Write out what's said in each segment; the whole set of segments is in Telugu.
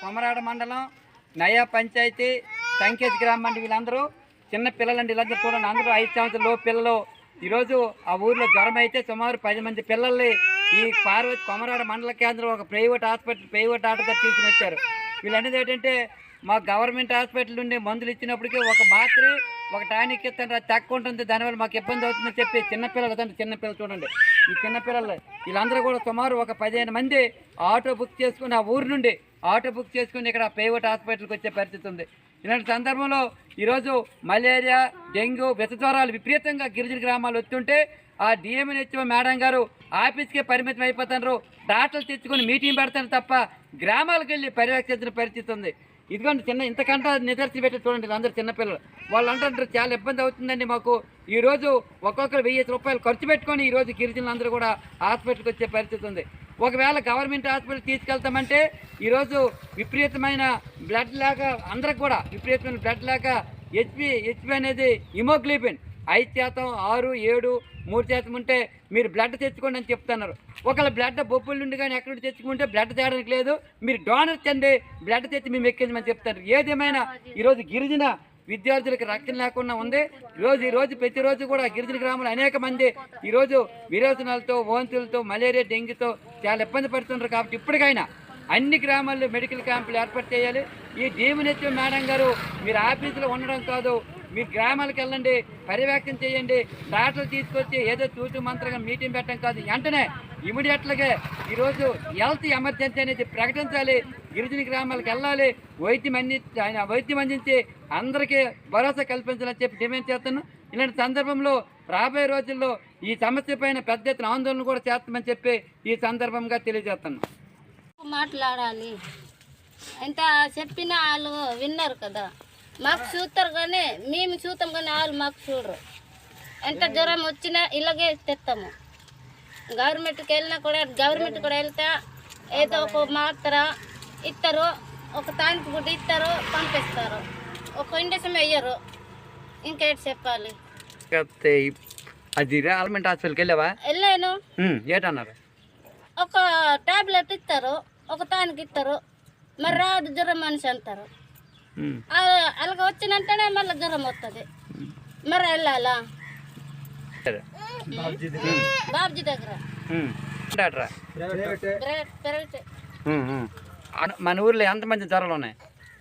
కొమరాడ మండలం నయా పంచాయతీ సంకేత్ గ్రామం అండి వీళ్ళందరూ. చిన్న పిల్లలండి వీళ్ళందరూ చూడండి. అందరూ ఐదు సంవత్సరాల లోపు పిల్లలు. ఈరోజు ఆ ఊర్లో జ్వరం అయితే సుమారు పది మంది పిల్లల్ని ఈ పార్వతి కొమరాడ మండల కేంద్రం ఒక ప్రైవేట్ హాస్పిటల్ ప్రైవేట్ ఆటగా తీసుకుని వచ్చారు. వీళ్ళనేది ఏంటంటే మా గవర్నమెంట్ హాస్పిటల్ నుండి మందులు ఇచ్చినప్పటికీ ఒక మాత్ర ఒక టానిక్ ఇస్తాను తక్కువ ఉంటుంది. దానివల్ల మాకు ఇబ్బంది అవుతుందని చెప్పి చిన్నపిల్లలు తండ్రి చిన్నపిల్లలు చూడండి. ఈ చిన్నపిల్లలు వీళ్ళందరూ కూడా సుమారు ఒక పదిహేను మంది ఆటో బుక్ చేసుకుని ఆ ఊరు నుండి ఆటో బుక్ చేసుకుని ఇక్కడ ప్రైవేట్ హాస్పిటల్కి వచ్చే పరిస్థితి ఉంది. ఇలాంటి సందర్భంలో ఈరోజు మలేరియా డెంగ్యూ విషజ్వరాలు విపరీతంగా గిరిజన గ్రామాలు వస్తుంటే ఆ డిఎంఎన్హెచ్ఓ మేడం గారు ఆఫీస్కే పరిమితం అయిపోతున్నారు. డాక్టర్లు తెచ్చుకొని మీటింగ్ పెడతారు తప్ప గ్రామాలకు వెళ్ళి పర్యవేక్షించిన పరిస్థితి ఉంది. ఇదిగోండి చిన్న ఇంతకంటే నిదర్శనం పెట్టి చూడండి అందరు చిన్నపిల్లలు. వాళ్ళు అంటారు చాలా ఇబ్బంది అవుతుందండి మాకు. ఈరోజు ఒక్కొక్కరు వెయ్యి రూపాయలు ఖర్చు పెట్టుకొని ఈరోజు గిరిజనులందరూ కూడా హాస్పిటల్కి వచ్చే పరిస్థితి ఉంది. ఒకవేళ గవర్నమెంట్ హాస్పిటల్ తీసుకెళ్తామంటే ఈరోజు విపరీతమైన బ్లడ్ లేక అందరికి కూడా విపరీతమైన బ్లడ్ లేక హెచ్పి హెచ్పి అనేది హిమోగ్లోబిన్. ఐదు శాతం ఆరు ఏడు మూడు శాతం ఉంటే మీరు బ్లడ్ తెచ్చుకోండి అని చెప్తున్నారు. ఒకవేళ బ్లడ్ బొబ్బుల నుండి కానీ ఎక్కడి తెచ్చుకుంటే బ్లడ్ తేడానికి లేదు. మీరు డోనర్ చెంది బ్లడ్ తెచ్చి మేము ఎక్కించమని చెప్తారు. ఏదేమైనా ఈరోజు గిరిజన విద్యార్థులకు రక్షణ లేకుండా ఉంది. ఈరోజు రోజు ప్రతిరోజు కూడా గిరిజన గ్రామంలో అనేక మంది ఈరోజు విరోచనాలతో వాంతులతో మలేరియా డెంగ్యూతో చాలా ఇబ్బంది పడుతున్నారు కాబట్టి ఇప్పటికైనా అన్ని గ్రామాల్లో మెడికల్ క్యాంపులు ఏర్పాటు చేయాలి. ఈ డీమినెత్తి మేడం గారు మీరు ఆఫీసులో ఉండడం కాదు మీరు గ్రామాలకు వెళ్ళండి పర్యవేక్షణ చేయండి డాక్టర్లు తీసుకొచ్చి ఏదో చూచు మంత్రంగా మీటింగ్ పెట్టడం కాదు. వెంటనే ఇమీడియట్లుగా ఈరోజు హెల్త్ ఎమర్జెన్సీ అనేది ప్రకటించాలి. గిరిజన గ్రామాలకు వెళ్ళాలి. వైద్యం అంది ఆయన వైద్యం అందించి అందరికీ భరోసా కల్పించాలని చెప్పి డిమాండ్ చేస్తాను ఇలాంటి సందర్భంలో రాబోయే రోజుల్లో ఈ సమస్య పైన పెద్ద ఎత్తున ఆందోళన కూడా చేస్తామని చెప్పి ఈ సందర్భంగా తెలియజేస్తాను మాట్లాడాలి. ఎంత చెప్పినా వాళ్ళు విన్నారు కదా. మాకు చూస్తారు కానీ మేము చూస్తాం కానీ వాళ్ళు మాకు చూడరు. ఎంత జ్వరం వచ్చినా ఇలాగే తెస్తాము గవర్నమెంట్కి వెళ్ళినా కూడా గవర్నమెంట్ కూడా వెళ్తే ఏదో ఒక మాత్ర ఇస్తారు ఒక తానికి గుడ్డ ఇస్తారు పంపిస్తారు. ఒక ఇండక్షన్ వేయరు. ఇంకేటి చెప్పాలి? అది గవర్నమెంట్ హాస్పిటల్కి వెళ్ళావా? వెళ్ళాను. ఏటన్నారు? ఒక టాబ్లెట్ ఇస్తారు ఒక తానికి ఇస్తారు మరి రాదు జ్వరం మనిషి అంటారు. అలాగ వచ్చినంటేనే మళ్ళీ జ్వరం వస్తుంది మరి వెళ్ళాలా? బాబుజీ దగ్గర. డాక్టరా? మన ఊర్లో ఎంతమంది జ్వరాలు ఉన్నాయి?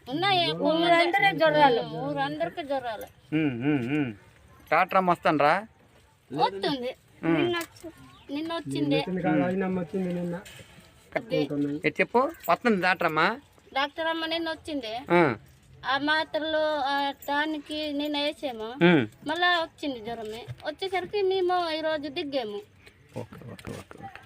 ఉన్నాయి. ఊరందరే జ్వరాలు. ఊరందరికీ జ్వరాలు. డాక్టర్ అమ్మ వస్తానరా వస్తుంది నిన్న వచ్చి- నిన్న వచ్చింది. చెప్పు వస్తుంది డాక్టర్ అమ్మా డాక్టర్ అమ్మ నిన్న వచ్చింది. ఆ, మాత్రలు ఆ టానికి నిన్న వేసాము. మళ్ళా వచ్చింది జ్వరమే. వచ్చేసరికి మేము ఈరోజు దిగ్గాము ఓకే ఓకే ఓకే ఓకే.